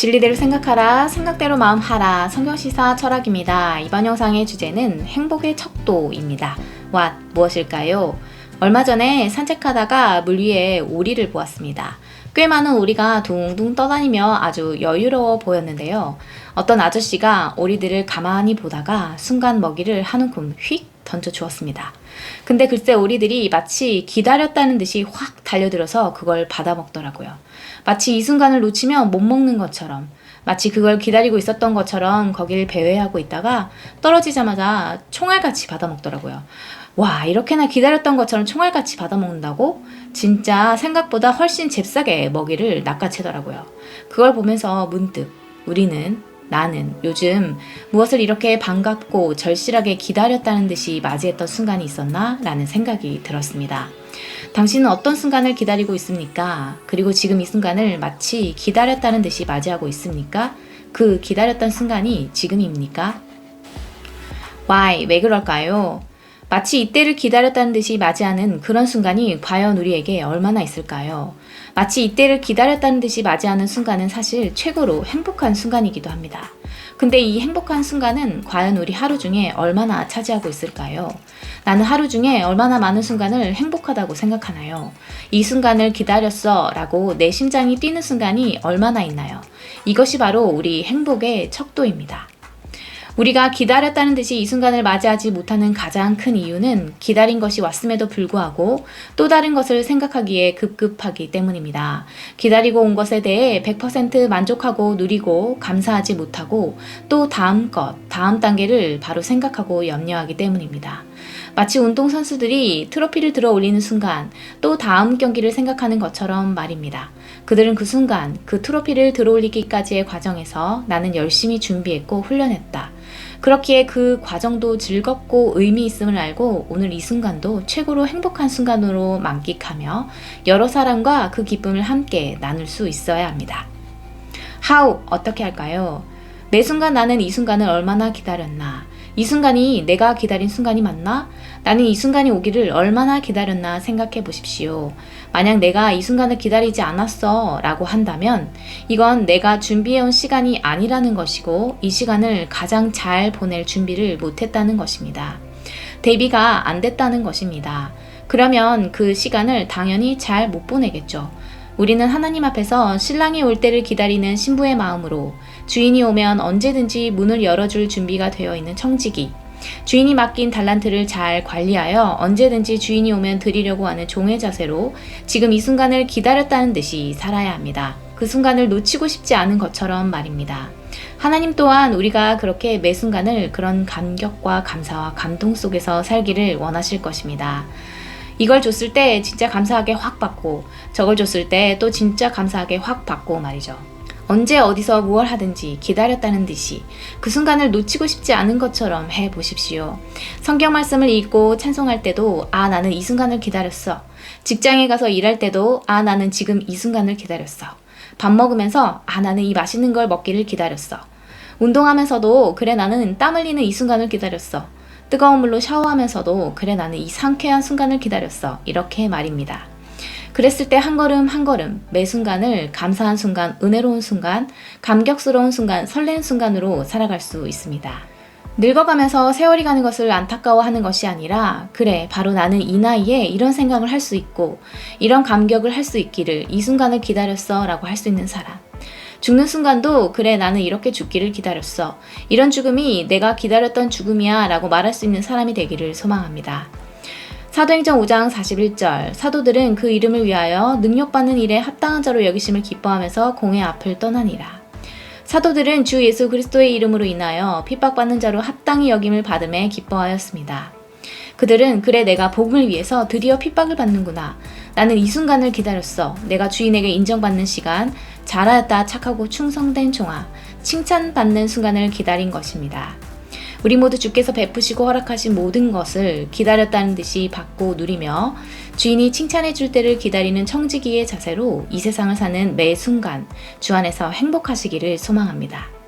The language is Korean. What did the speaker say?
진리대로 생각하라, 생각대로 마음하라, 성경시사 철학입니다. 이번 영상의 주제는 행복의 척도입니다. 왓, 무엇일까요? 얼마 전에 산책하다가 물 위에 오리를 보았습니다. 꽤 많은 오리가 둥둥 떠다니며 아주 여유로워 보였는데요. 어떤 아저씨가 오리들을 가만히 보다가 순간 먹이를 한 움큼 휙 던져 주었습니다. 근데 글쎄 오리들이 마치 기다렸다는 듯이 확 달려들어서 그걸 받아 먹더라고요. 마치 이 순간을 놓치면 못 먹는 것처럼, 마치 그걸 기다리고 있었던 것처럼 거길 배회하고 있다가 떨어지자마자 총알같이 받아 먹더라고요. 와, 이렇게나 기다렸던 것처럼 총알같이 받아 먹는다고? 진짜 생각보다 훨씬 잽싸게 먹이를 낚아채더라고요. 그걸 보면서 문득 우리는 나는 요즘 무엇을 이렇게 반갑고 절실하게 기다렸다는 듯이 맞이했던 순간이 있었나? 라는 생각이 들었습니다. 당신은 어떤 순간을 기다리고 있습니까? 그리고 지금 이 순간을 마치 기다렸다는 듯이 맞이하고 있습니까? 그 기다렸던 순간이 지금입니까? Why? 왜 그럴까요? 마치 이때를 기다렸다는 듯이 맞이하는 그런 순간이 과연 우리에게 얼마나 있을까요? 마치 이때를 기다렸다는 듯이 맞이하는 순간은 사실 최고로 행복한 순간이기도 합니다. 근데 이 행복한 순간은 과연 우리 하루 중에 얼마나 차지하고 있을까요? 나는 하루 중에 얼마나 많은 순간을 행복하다고 생각하나요? 이 순간을 기다렸어 라고 내 심장이 뛰는 순간이 얼마나 있나요? 이것이 바로 우리 행복의 척도입니다. 우리가 기다렸다는 듯이 이 순간을 맞이하지 못하는 가장 큰 이유는 기다린 것이 왔음에도 불구하고 또 다른 것을 생각하기에 급급하기 때문입니다. 기다리고 온 것에 대해 100% 만족하고 누리고 감사하지 못하고 또 다음 것, 다음 단계를 바로 생각하고 염려하기 때문입니다. 마치 운동선수들이 트로피를 들어 올리는 순간 또 다음 경기를 생각하는 것처럼 말입니다. 그들은 그 순간 그 트로피를 들어 올리기까지의 과정에서 나는 열심히 준비했고 훈련했다. 그렇기에 그 과정도 즐겁고 의미 있음을 알고 오늘 이 순간도 최고로 행복한 순간으로 만끽하며 여러 사람과 그 기쁨을 함께 나눌 수 있어야 합니다. How? 어떻게 할까요? 매 순간 나는 이 순간을 얼마나 기다렸나? 이 순간이 내가 기다린 순간이 맞나? 나는 이 순간이 오기를 얼마나 기다렸나 생각해 보십시오. 만약 내가 이 순간을 기다리지 않았어 라고 한다면 이건 내가 준비해온 시간이 아니라는 것이고 이 시간을 가장 잘 보낼 준비를 못했다는 것입니다. 대비가 안 됐다는 것입니다. 그러면 그 시간을 당연히 잘 못 보내겠죠. 우리는 하나님 앞에서 신랑이 올 때를 기다리는 신부의 마음으로 주인이 오면 언제든지 문을 열어줄 준비가 되어 있는 청지기, 주인이 맡긴 달란트를 잘 관리하여 언제든지 주인이 오면 드리려고 하는 종의 자세로 지금 이 순간을 기다렸다는 듯이 살아야 합니다. 그 순간을 놓치고 싶지 않은 것처럼 말입니다. 하나님 또한 우리가 그렇게 매 순간을 그런 감격과 감사와 감동 속에서 살기를 원하실 것입니다. 이걸 줬을 때 진짜 감사하게 확 받고 저걸 줬을 때 또 진짜 감사하게 확 받고 말이죠. 언제 어디서 무얼 하든지 기다렸다는 듯이 그 순간을 놓치고 싶지 않은 것처럼 해 보십시오. 성경 말씀을 읽고 찬송할 때도 아 나는 이 순간을 기다렸어. 직장에 가서 일할 때도 아 나는 지금 이 순간을 기다렸어. 밥 먹으면서 아 나는 이 맛있는 걸 먹기를 기다렸어. 운동하면서도 그래 나는 땀 흘리는 이 순간을 기다렸어. 뜨거운 물로 샤워하면서도 그래 나는 이 상쾌한 순간을 기다렸어. 이렇게 말입니다. 그랬을 때 한 걸음 한 걸음 매 순간을 감사한 순간, 은혜로운 순간, 감격스러운 순간, 설레는 순간으로 살아갈 수 있습니다. 늙어가면서 세월이 가는 것을 안타까워하는 것이 아니라 그래 바로 나는 이 나이에 이런 생각을 할 수 있고 이런 감격을 할 수 있기를 이 순간을 기다렸어 라고 할 수 있는 사람 죽는 순간도 그래 나는 이렇게 죽기를 기다렸어. 이런 죽음이 내가 기다렸던 죽음이야 라고 말할 수 있는 사람이 되기를 소망합니다. 사도행전 5장 41절 사도들은 그 이름을 위하여 능력받는 일에 합당한 자로 여기심을 기뻐하면서 공의 앞을 떠나니라. 사도들은 주 예수 그리스도의 이름으로 인하여 핍박받는 자로 합당히 여김을 받음에 기뻐하였습니다. 그들은 그래 내가 복음을 위해서 드디어 핍박을 받는구나. 나는 이 순간을 기다렸어. 내가 주인에게 인정받는 시간, 잘하였다 착하고 충성된 종아, 칭찬받는 순간을 기다린 것입니다. 우리 모두 주께서 베푸시고 허락하신 모든 것을 기다렸다는 듯이 받고 누리며 주인이 칭찬해 줄 때를 기다리는 청지기의 자세로 이 세상을 사는 매 순간 주 안에서 행복하시기를 소망합니다.